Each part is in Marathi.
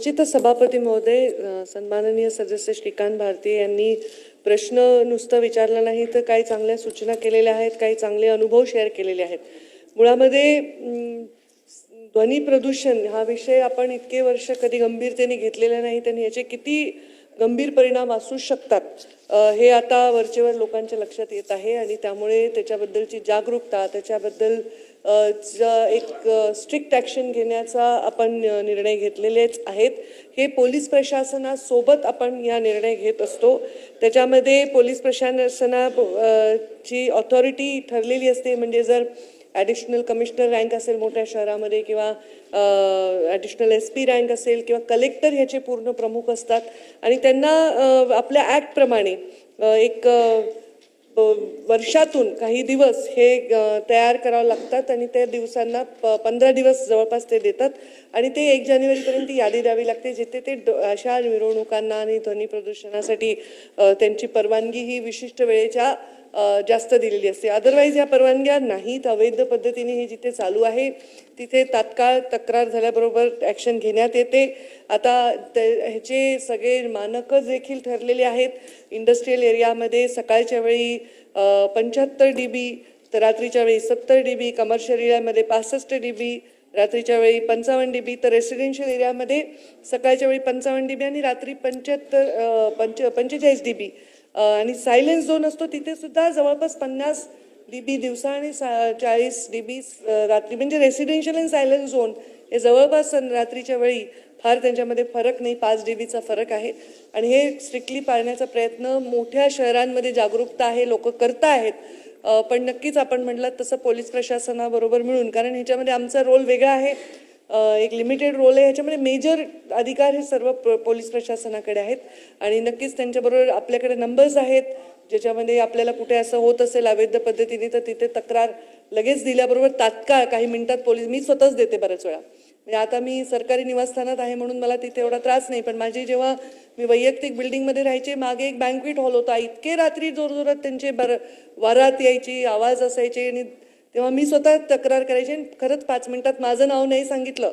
निश्चितच सभापती महोदय सन्माननीय सदस्य श्रीकांत भारती यांनी प्रश्न नुसतं विचारला नाही तर काही चांगल्या सूचना केलेल्या आहेत काही चांगले अनुभव शेअर केलेले आहेत. मुळामध्ये ध्वनी प्रदूषण हा विषय आपण इतके वर्ष कधी गंभीरतेने घेतलेला नाही आणि याचे किती गंभीर परिणाम असू शकतात हे आता वरचेवर लोकांच्या लक्षात येत आहे आणि त्यामुळे त्याच्याबद्दलची जागरूकता त्याच्याबद्दल एक स्ट्रिक्ट ॲक्शन घेण्याचा आपण निर्णय घेतलेलेच आहेत. हे पोलीस प्रशासनासोबत आपण या निर्णय घेत असतो. त्याच्यामध्ये पोलीस प्रशासना ची ऑथॉरिटी ठरलेली असते. म्हणजे जर ॲडिशनल कमिशनर रँक असेल मोठ्या शहरामध्ये किंवा ॲडिशनल एस पी रँक असेल किंवा कलेक्टर ह्याचे पूर्ण प्रमुख असतात. आणि त्यांना आपल्या ॲक्टप्रमाणे एक वर्षातून काही दिवस हे तयार करावं लागतात आणि त्या दिवसांना प पंधरा दिवस जवळपास ते देतात. आणि ते एक जानेवारीपर्यंत यादी द्यावी लागते जिथे ते अशा मिरवणुकांना आणि ध्वनी प्रदूषणासाठी त्यांची परवानगी ही विशिष्ट वेळेच्या जास्त दिलेली असते. अदरवाईज या परवानग्या नाहीत. अवैध पद्धतीने हे जिथे चालू आहे तिथे तात्काळ तक्रार झाल्याबरोबर ॲक्शन घेण्यात येते. आता ह्याचे सगळे मानकं देखील ठरलेले आहेत. इंडस्ट्रीयल एरियामध्ये सकाळच्या वेळी पंच्याहत्तर डी बी तर रात्रीच्या वेळी सत्तर डी बी कमर्शियल एरियामध्ये पासष्ट डी बी रात्रीच्या वेळी पंचावन्न डी बी तर रेसिडेन्शियल एरियामध्ये सकाळच्या वेळी पंचावन्न डी बी आणि रात्री पंच्याहत्तर पंच पंचेचाळीस डी बी आणि सायलेन्स झोन असतो तिथे सुद्धा जवळपास पन्नास डी बी दिवसा आणि सा चाळीस डी बी रात्री. म्हणजे रेसिडेन्शियल अँड सायलेन्स झोन हे जवळपास रात्रीच्या वेळी फार त्यांच्यामध्ये फरक नाही. पाच डी बीचा फरक आहे. आणि हे स्ट्रिक्टली पाळण्याचा प्रयत्न मोठ्या शहरांमध्ये जागरूकता आहे लोक करत आहेत. पण नक्कीच आपण म्हटलं तसं पोलीस प्रशासनाबरोबर मिळून कारण ह्याच्यामध्ये आमचा रोल वेगळा आहे. एक लिमिटेड रोल आहे. ह्याच्यामध्ये मेजर अधिकार हे सर्व पोलीस प्रशासनाकडे आहेत. आणि नक्कीच त्यांच्याबरोबर आपल्याकडे नंबर्स आहेत. ज्याच्यामध्ये आपल्याला कुठे असं होत असेल अवैध पद्धतीने तर तिथे तक्रार लगेच दिल्याबरोबर तात्काळ काही मिनिटात पोलीस मी स्वतःच देते बऱ्याच वेळा. म्हणजे आता मी सरकारी निवासस्थानात आहे म्हणून मला तिथे एवढा त्रास नाही. पण माझी जेव्हा मी वैयक्तिक बिल्डिंगमध्ये राहायचे मागे एक बँकवेट हॉल होता. इतके रात्री जोरजोरात त्यांचे बर वरात यायची आवाज असायचे. आणि तेव्हा मी स्वतः तक्रार करायची आणि खरंच पाच मिनिटात माझं नाव नाही सांगितलं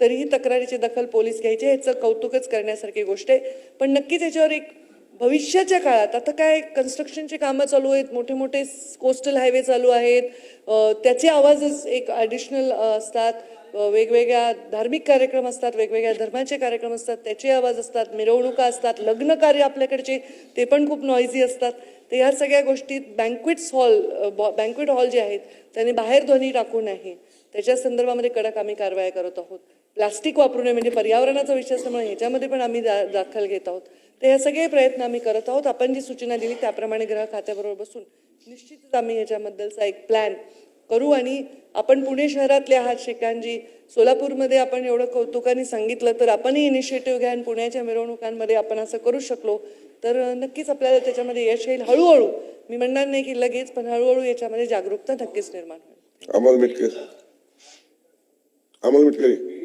तरीही तक्रारीची दखल पोलीस घ्यायचे ह्याचं कौतुकच करण्यासारखी गोष्ट आहे. पण नक्कीच याच्यावर एक भविष्याच्या काळात आता काय कन्स्ट्रक्शनचे कामं चालू आहेत मोठे मोठे कोस्टल हायवे चालू आहेत त्याचे आवाजच एक ॲडिशनल असतात. वेगवेगळ्या धार्मिक कार्यक्रम असतात वेगवेगळ्या धर्माचे कार्यक्रम असतात त्याचे आवाज असतात मिरवणुका असतात लग्न कार्य आपल्याकडचे ते पण खूप नॉईझी असतात. तर ह्या सगळ्या गोष्टीत बँक्वेट्स हॉल बँक्वेट हॉल जे आहेत त्यांनी बाहेर ध्वनी टाकू नये. त्याच्या संदर्भामध्ये कडक आम्ही कारवाया करत आहोत. प्लास्टिक वापरू नये म्हणजे पर्यावरणाचा विषय असल्यामुळे ह्याच्यामध्ये पण आम्ही दा- दाखल घेत आहोत. तर हे सगळे प्रयत्न आम्ही करत आहोत. आपण जी सूचना दिली त्याप्रमाणे ग्रह खात्याबरोबर बसून निश्चितच आम्ही याच्याबद्दलचा एक प्लॅन करू आणि आपण पुणे शहरातले आहात श्रीकांतजी सोलापूरमध्ये आपण एवढं कौतुकाने सांगितलं तर आपणही इनिशिएटिव्ह घ्या आणि पुण्याच्या मिरवणुकांमध्ये आपण असं करू शकलो. तर नक्कीच आपल्याला त्याच्यामध्ये यश येईल. हळूहळू. मी म्हणणार नाही की लगेच पण हळूहळू याच्यामध्ये जागरूकता नक्कीच निर्माण होईल. अमोल मिटकर. अमोल मिटकरी.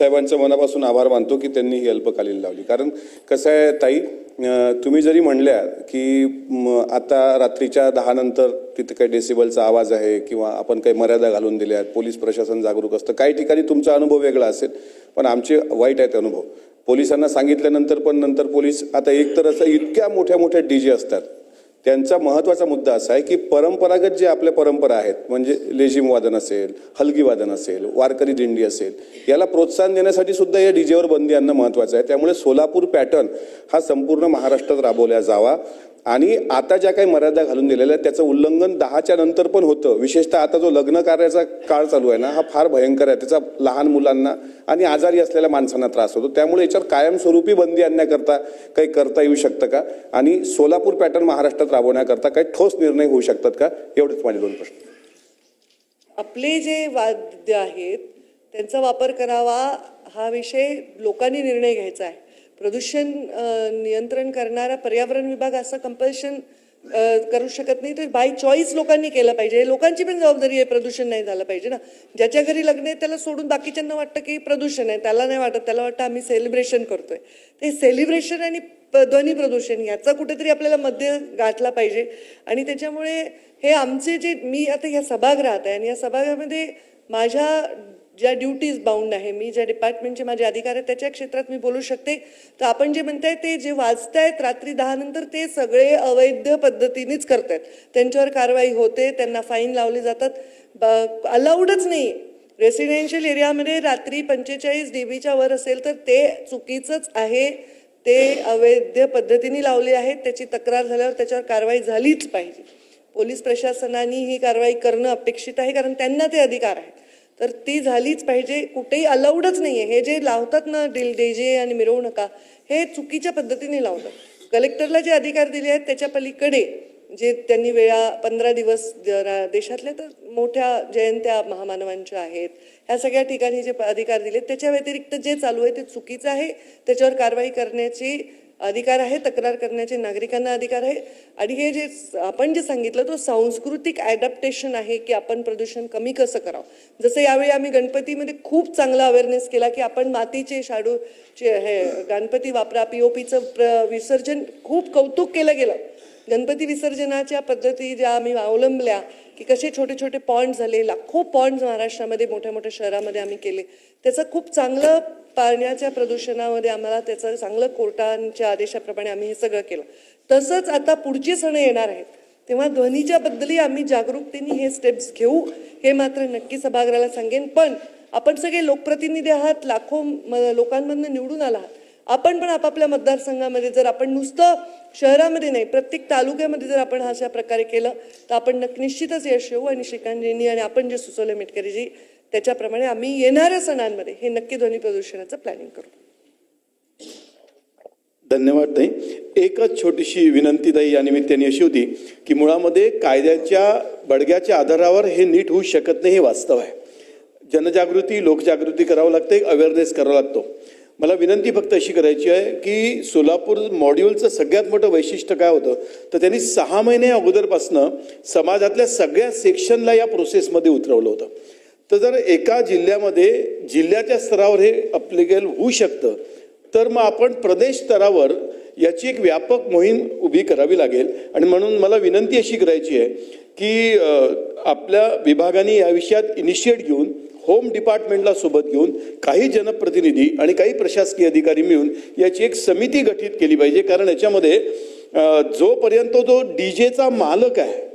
साहेबांचं मनापासून आभार मानतो की त्यांनी ही अल्पकालीन लावली. कारण कसं आहे ताई तुम्ही जरी म्हणल्या की आता रात्रीच्या दहा नंतर तिथे काही डेसिबलचा आवाज आहे किंवा आपण काही मर्यादा घालून दिल्या आहेत पोलीस प्रशासन जागरूक असतं काही ठिकाणी तुमचा अनुभव वेगळा असेल पण आमचे वाईट आहेत अनुभव. पोलिसांना सांगितल्यानंतर पण नंतर पोलीस आता एक तर असं इतक्या मोठ्या मोठ्या डी जे असतात त्यांचा महत्त्वाचा मुद्दा असा आहे की परंपरागत जे आपल्या परंपरा आहेत म्हणजे लेझिम वादन असेल हलगी वादन असेल वारकरी दिंडी असेल याला प्रोत्साहन देण्यासाठी सुद्धा या डीजेवर बंदी आणणं महत्त्वाचं आहे. त्यामुळे सोलापूर पॅटर्न हा संपूर्ण महाराष्ट्रात राबवला जावा. आणि आता ज्या काही मर्यादा घालून दिलेल्या आहेत त्याचं उल्लंघन दहाच्या नंतर पण होतं. विशेषतः आता जो लग्न कार्याचा काळ चालू आहे ना हा फार भयंकर आहे. त्याचा लहान मुलांना आणि आजारी असलेल्या माणसांना त्रास होतो. त्यामुळे याच्यावर कायमस्वरूपी बंदी आणण्याकरता काही करता येऊ शकतं का? आणि सोलापूर पॅटर्न महाराष्ट्रात राबवण्याकरता काही ठोस निर्णय होऊ शकतात का? एवढेच माझे दोन प्रश्न. आपले जे वाद्य आहेत त्यांचा वापर करावा हा विषय लोकांनी निर्णय घ्यायचा आहे. प्रदूषण नियंत्रण करणारा पर्यावरण विभाग असं कंपल्शन करू शकत नाही. तर बाय चॉईस लोकांनी केलं पाहिजे. लोकांची पण जबाबदारी आहे प्रदूषण नाही झालं पाहिजे ना. ज्याच्या घरी लग्न आहे त्याला सोडून बाकीच्यांना वाटतं की प्रदूषण आहे. त्याला नाही वाटत. त्याला वाटतं आम्ही सेलिब्रेशन करतोय. ते सेलिब्रेशन आणि प- ध्वनी प्रदूषण याचा कुठेतरी आपल्याला मध्य गाठला पाहिजे. आणि त्याच्यामुळे हे आमचे जे मी आता ह्या सभागृहात आहे आणि या सभागृहामध्ये माझ्या ज्या ड्युटीज बाउंड आहे मी ज्या डिपार्टमेंटचे माझे अधिकार आहेत त्याच्या क्षेत्रात मी बोलू शकते. तर आपण जे म्हणताय ते जे वाचतायत रात्री दहा नंतर ते सगळे अवैध पद्धतीनेच करतायत. त्यांच्यावर कारवाई होते त्यांना फाईन लावले जातात. अलाउडच नाही रेसिडेन्शियल एरियामध्ये रात्री पंचेचाळीस डीबीच्या वर असेल तर ते चुकीचंच आहे. ते अवैध पद्धतीने लावले आहेत त्याची तक्रार झाल्यावर त्याच्यावर कारवाई झालीच पाहिजे. पोलीस प्रशासनाने ही कारवाई करणं अपेक्षित आहे कारण त्यांना ते अधिकार आहेत. तर ती झालीच पाहिजे. कुठेही अलाउडच नाही आहे हे जे लावतात ना डिल डेजे आणि मिरवणुका हे चुकीच्या पद्धतीने लावतात. कलेक्टरला जे अधिकार दिले आहेत त्याच्या पलीकडे जे त्यांनी वेळा पंधरा दिवस देशातल्या तर मोठ्या जयंत्या महामानवांच्या आहेत. ह्या सगळ्या ठिकाणी जे अधिकार दिले त्याच्या व्यतिरिक्त जे चालू आहे ते चुकीचं आहे. त्याच्यावर कारवाई करण्याची अधिकार आहे तक्रार करण्याचे नागरिकांना अधिकार आहे. आणि हे जे आपण जे सांगितलं तो सांस्कृतिक ॲडॅप्टेशन आहे की आपण प्रदूषण कमी कसं करावं. जसं यावेळी आम्ही गणपतीमध्ये खूप चांगला अवेअरनेस केला की आपण मातीचे शाडूचे हे गणपती वापरा पी ओ पीचं प्र विसर्जन खूप कौतुक केलं गेलं. गणपती विसर्जनाच्या पद्धती ज्या आम्ही अवलंबल्या की कसे छोटे छोटे पॉईंट झाले लाखो पॉइंट्स महाराष्ट्रामध्ये मोठ्या मोठ्या शहरामध्ये आम्ही केले. त्याचं खूप चांगलं पाण्याच्या प्रदूषणामध्ये आम्हाला त्याचं चांगलं कोर्टांच्या आदेशाप्रमाणे आम्ही हे सगळं केलं. तसंच आता पुढची सण येणार आहेत. तेव्हा ध्वनीच्या बद्दलही आम्ही जागरूकतेने हे स्टेप्स घेऊ हे मात्र नक्की सभागृहाला सांगेन. पण आपण सगळे लोकप्रतिनिधी आहात लाखो म- लोकांमधनं निवडून आला आहात. आपण पण आपापल्या मतदारसंघामध्ये जर आपण नुसतं शहरामध्ये नाही प्रत्येक तालुक्यामध्ये जर आपण अशा प्रकारे केलं तर आपण नक्की निश्चितच यश येऊ आणि श्रीकांतजींनी आणि आपण जे सुचवलं मिटकरीजी त्याच्याप्रमाणे आम्ही येणाऱ्या सणांमध्ये हे नक्की ध्वनी प्रदूषणाचं प्लॅनिंग करू. धन्यवाद ताई. एकच छोटीशी विनंती ताई या निमित्ताने अशी होती की मुळामध्ये कायद्याच्या बडग्याच्या आधारावर हे नीट होऊ शकत नाही हे वास्तव आहे. जनजागृती लोकजागृती करावं लागते अवेअरनेस करावा लागतो. मला विनंती फक्त अशी करायची आहे की सोलापूर मॉड्यूलचं सगळ्यात मोठं वैशिष्ट्य काय होतं? तर त्यांनी सहा महिने अगोदरपासनं समाजातल्या सगळ्या सेक्शनला या प्रोसेसमध्ये उतरवलं होतं. तर जर एका जिल्ह्यामध्ये जिल्ह्याच्या स्तरावर हे अप्लिकेल होऊ शकतं तर मग आपण प्रदेश स्तरावर याची एक व्यापक मोहीम उभी करावी लागेल. आणि म्हणून मला विनंती अशी करायची आहे की आपल्या विभागाने या विषयात इनिशिएट घेऊन होम डिपार्टमेंटला सोबत घेऊन काही जनप्रतिनिधी आणि काही प्रशासकीय अधिकारी मिळून याची एक समिती गठीत केली पाहिजे. कारण याच्यामध्ये जोपर्यंत जो डी जेचा मालक आहे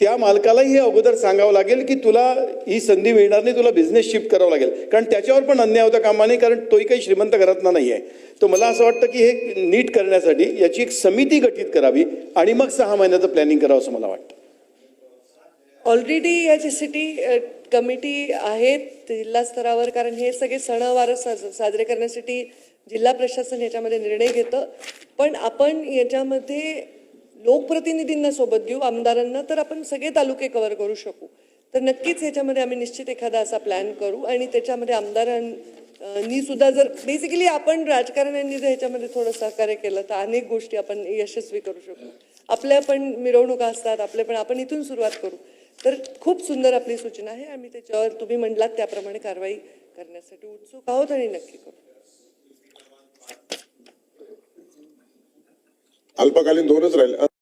त्या मालकालाही हे अगोदर सांगावं लागेल की तुला ही संधी मिळणार नाही तुला बिझनेस शिफ्ट करावं लागेल. कारण त्याच्यावर पण अन्याय होता कामा नाही कारण तोही काही श्रीमंत घरातला नाही आहे तर मला असं वाटतं की हे नीट करण्यासाठी याची एक समिती गठीत करावी आणि मग सहा महिन्याचं प्लॅनिंग करावं असं मला वाटतं. ऑलरेडी याची सिटी कमिटी आहेत जिल्हा स्तरावर कारण हे सगळे सणवार साज साजरे करण्यासाठी जिल्हा प्रशासन याच्यामध्ये निर्णय घेतं. पण आपण याच्यामध्ये लोकप्रतिनिधींना सोबत घेऊ आमदारांना तर आपण सगळे तालुके कव्हर करू शकू. तर नक्कीच याच्यामध्ये आम्ही निश्चित एखादा असा प्लॅन करू आणि त्याच्यामध्ये आमदारांनी सुद्धा जर बेसिकली आपण राजकारण्यांनी जर ह्याच्यामध्ये थोडं सहकार्य केलं तर अनेक गोष्टी आपण यशस्वी करू शकू. आपल्या पण मिरवणुका असतात आपले पण आपण इथून सुरुवात करू. तर खूप सुंदर आपली सूचना आहे. आम्ही त्याच्यावर तुम्ही म्हणलात त्याप्रमाणे कारवाई करण्यासाठी उत्सुक आहोत आणि नक्की करू. अल्पकालीन दोनच राहील.